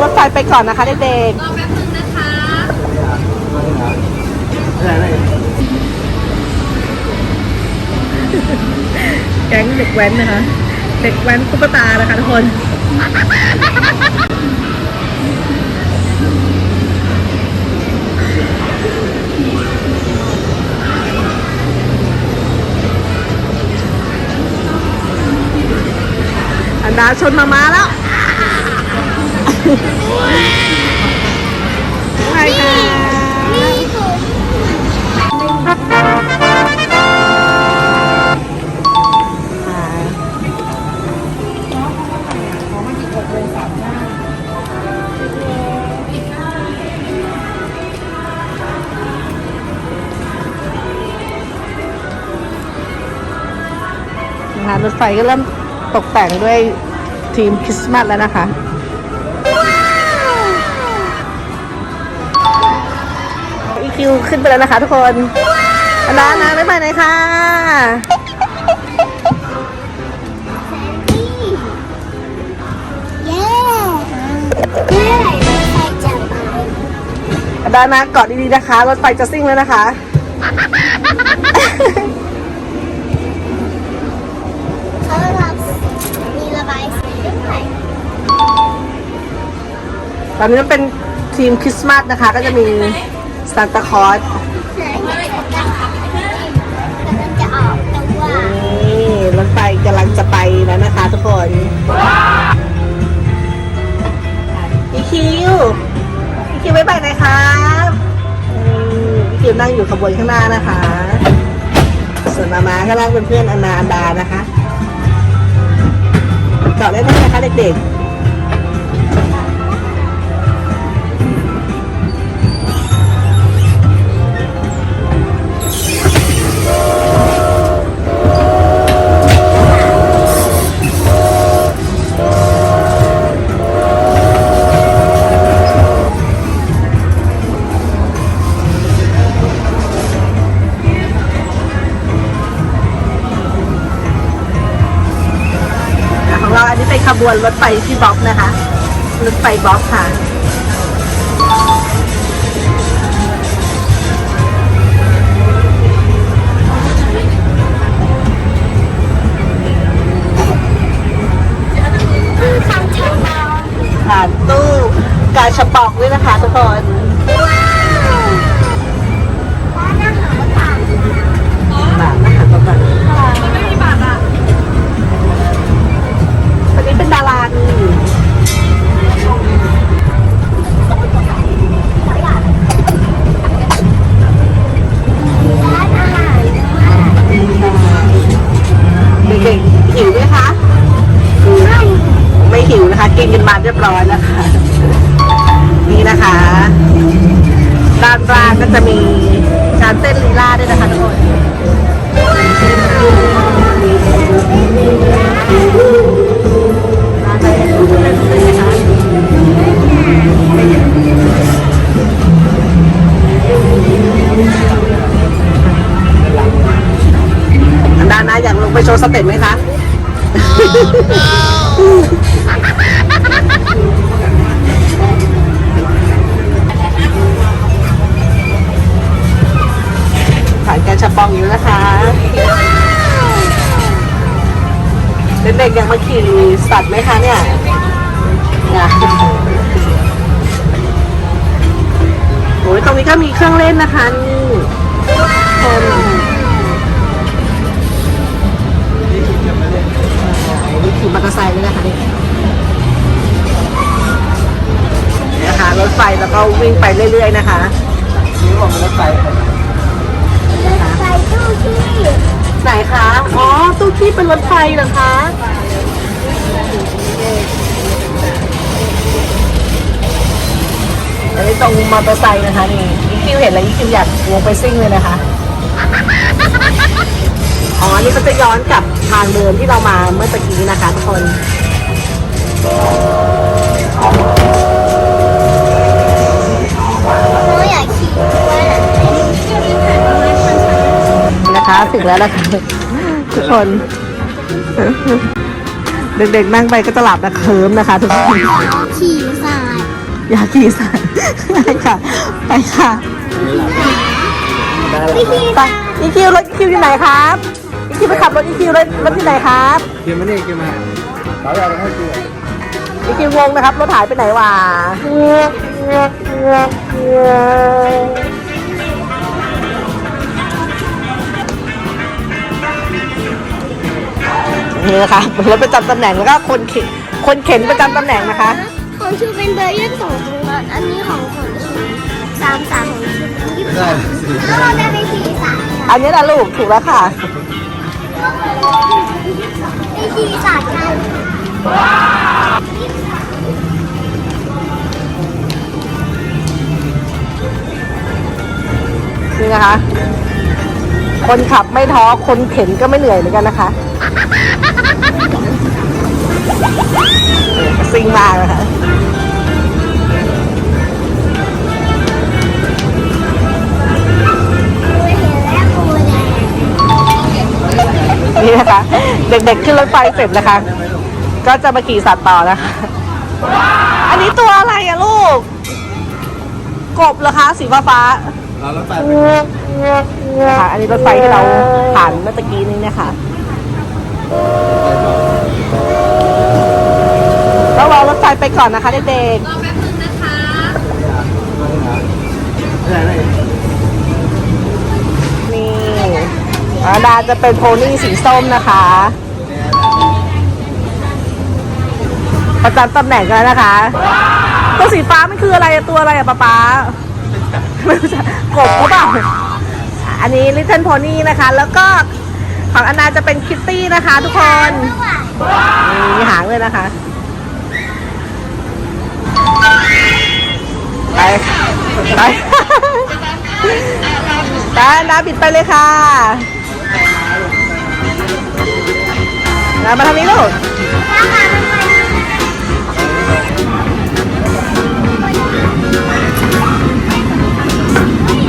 รถไฟไปก่อนนะคะเด็กรอแป๊บนึงนะคะๆแก๊งเด็กแว้นนะคะ เด็กแว้นตุ๊กตานะคะทุกคนอันดาชนมามาแล้ว ใช่ค่ะนรถไฟก็เริ่มตกแต่งด้วยทีมคริสต์มาสแล้วนะคะ วขึ้นไปแล้วนะคะทุกคนอันดานะไม่ไปไหนค่ะ เย้เมื่อไหร่รถไฟจะมาอันดานะเกาะดีๆนะคะรถไฟจะซิ่งแล้วนะคะ เขารับมีระบายสีด้วยตอนนี้มันเป็นทีมคริสต์มาสนะคะ ก็จะมีซานตาคลอสไหน จะขับให้กำลังจะออกนี่รถไฟกำลังจะไปแล้วนะคะทุกคนอีคิวอีคิวไม่ไปไหนครับอีคิวนั่งอยู่ขบวนข้างหน้านะคะ ส่วนมามาข้างล่างเป็นเพื่อนอนาอันดานะคะ เกาะเล่นได้ไหมคะเด็กๆ วนรถไฟที่บ๊อบนะคะ รถไฟบ๊อบค่ะ ก ชับปองอยู่นะคะเด็กๆยากมาขี่สัตว์ไหมคะเนี่ยอยากโอ้ยตรงนี้ก็มีเครื่องเล่นนะคะนี่คนนี่ขี่มอเตอร์ไซค์เลยนะคะนี่นะคะรถไฟแล้วก็วิ่งไปเรื่อยๆนะคะนี่บอกรถไฟ ไฟตู้ที่ไหนคะ อ๋อ ตู้คีบเป็นรถไฟเหรอคะ อันนี้ตรงมอเตอร์ไซค์นะคะนี่อีคิวเห็นแล้วอีคิวอยากลงไปซิ่งเลยนะคะ อ๋ออันนี้ก็จะย้อนกลับทางเดิมที่เรามาเมื่อตะกี้นะคะทุกคน นะคะถึงแล้วนะคะทุกคน เด็กๆนั่งไปก็จะหลับนะเคิมนะคะ ทุกคนขี่สายอยากขี่สัตว์ได้ค่ะ ไปค่ะวิธีไปอีคิวรถอีคิวอยู่ไหนครับอีคิวไปขับรถอีคิวรถรถที่ไหนครับเกมมานี่เกมมาเราเอาไปให้กินอีคิวงงนะครับรถหายไปไหนวะ นี่นะคะรถประจำตำแหน่งแล้วก็คนเข็นคนเข็นประจำตำแหน่งนะคะ ของชูเป็นเบอร์ยี่สิบสองตรงนั้นอันนี้ของของชูสามสามของชูเป็นยี่สิบสองแล้วเราได้ไปสี่สามค่ะอันนี้นะลูกถูกแล้วค่ะไปสี่สามกันนี่นะคะ คนขับไม่ท้อ คนเข็นก็ไม่เหนื่อยเหมือนกันนะคะ ซิงมากนะคะกูเห็นแล้วกูแดงนี่นะคะ เด็กๆขึ้นรถไฟเสร็จนะคะ ก็จะมาขี่สัตว์ต่อนะคะ อันนี้ตัวอะไรอะลูก กบเหรอคะ สีฟ้าฟ้าเรารถไฟๆนะคะอันนี้รถไฟที่เราผ่านเมื่อตะกี้นี้นะคะ ต้องรอรถไฟไปก่อนนะคะเด็กๆไม่ได้ไม่ได้นี่อาดาจะเป็นโพนี่สีส้มนะคะ ประจำตำแหน่งกันแล้วนะคะ ตัวสีฟ้ามันคืออะไรอะตัวอะไรอะป๊าป๊าไม่รู้จักกบหรือเปล่าอันนี้ลิ t เ l ิ p โ n y นะคะ แล้วก็ของอนาจะเป็นคิตตี้นะคะทุกคน มีหางเลยนะคะ ไปไปน้าบิดไปเลยค่ะน้ามาทางนี้ลูก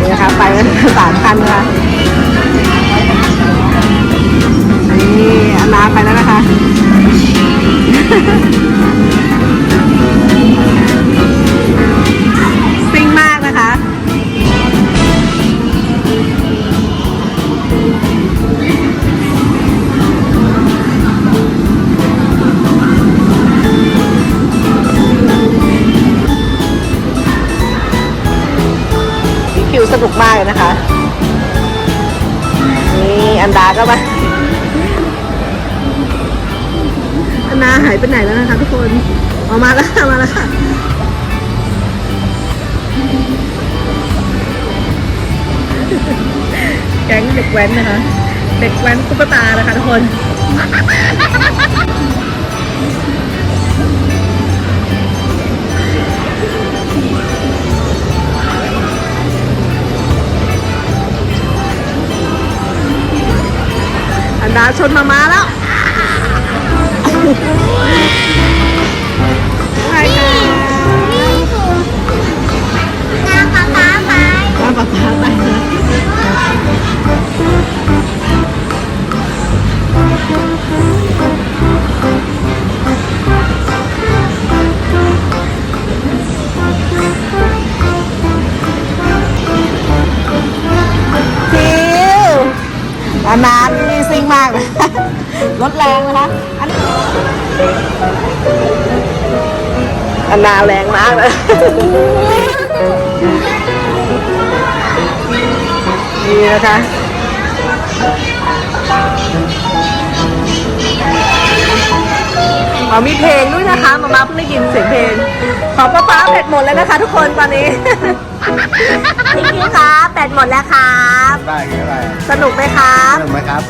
นี่นะคะไปสามคันค่ะนี่ วสนุกมากเลยนะคะ นี่อันดาก็มาอันดาหายไปไหนแล้วนะคะทุกคนออกมาแล้วค่ะมาแล้วค่ะแก๊งเด็กแว้นนะคะ เด็กแว้นตุ๊กตานะคะทุกคน ชนมามาแล้ว นนาแรงมากเลยนี่นะคะอ๋อมีเพลงด้วยนะคะ มามาเพิ่งได้ยินเสียงเพลง ของป้าป้าแบตหมดแล้วนะคะ ทุกคนตอนนี้พี่คิวคะแบตหมดแล้วครับได้ไงอะไรสนุกไหมครับสนุกไหมครับ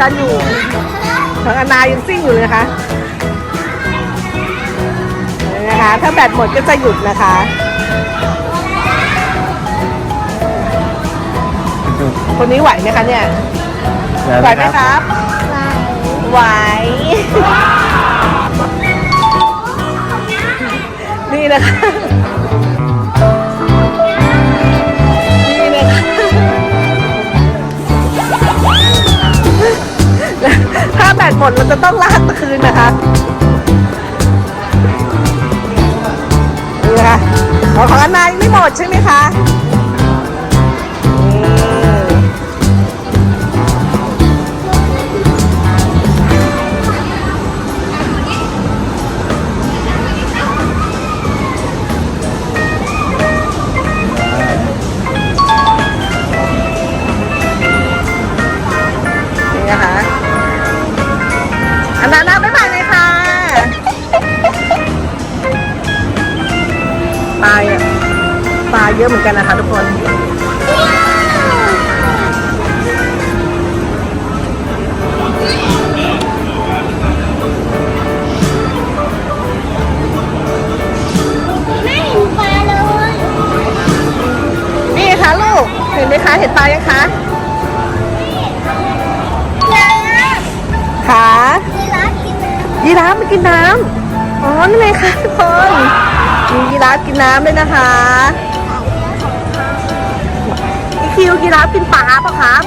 สนุกของอนายังซิ่งอยู่เลยนะคะ นี่นะคะ ถ้าแบตหมดก็จะหยุดนะคะคนนี้ไหวไหมคะเนี่ยไหวไหมครับ ไหว นี่นะคะนี่นะคะถ้าแบตหมดเราจะต้องลากคืนนะคะนี่นะคะ ของอันนายังไม่หมดใช่ไหมคะ กันนะคะทุกคนไม่เห็นปลาเลยนี่คะลูก เห็นไหมคะ เห็นปลายังคะน้ขาำยีราฟกินน้ยีราฟมากินน้ำ อ๋อ นี่ไงคะทุกคน มียีราฟกินน้ำด้วยนะคะอี คิวยีราฟกินปลาปะครับ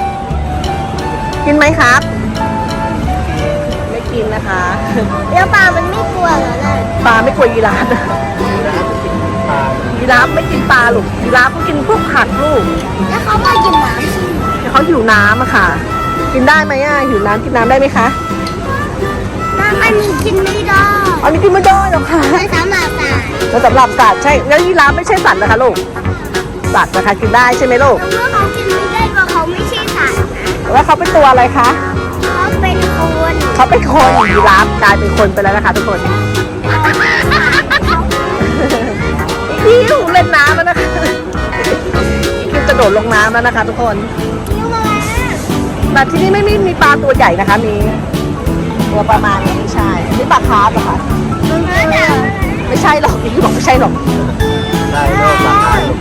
กินไหมครับ ไม่กินนะคะำแล้วปลามันไม่กลัวเหรอน่ะปลาไม่กลัวยีราฟนะยีราฟไม่กินปลาลูกยีราฟก็กินพวกผักลูกแล้วเขามากินน้ำใช่ไหมเขาหิวน้ำอะค่ะ กินได้ไหมอะหิวน้ำกินน้ำได้ไหมคะน้ำอันนี้กินไม่ได้อันนี้กินไม่ได้หรอกค่ะมันสามารถตายแล้วสำหรับสัตว์ใช่แล้วยีราฟไม่ใช่สัตว์นะคะลูกสัตว์นะคะกินได้ใช่ไหมลูก ว์นะแล้วเขาเป็นตัวอะไรคะ เขาเป็นคนเขาเป็นคนยีราฟกลายเป็นคนไปแล้วนะคะทุกคนอิวเล่นน้ำแล้วนะคะอิวจะโดดลงน้ำแล้วนะคะ ทุกคนนิ้วมาแล้วแต่ที่นี่ไม่มีมีปลาตัวใหญ่นะคะ มี ตัวประมาณนี้ไม่ใช่นี่ปลาคาร์ฟเหรอคะมันก็จะไม่ใช่หรอกอิวบอกไม่ใช่หรอกได้ก็ราคาลูก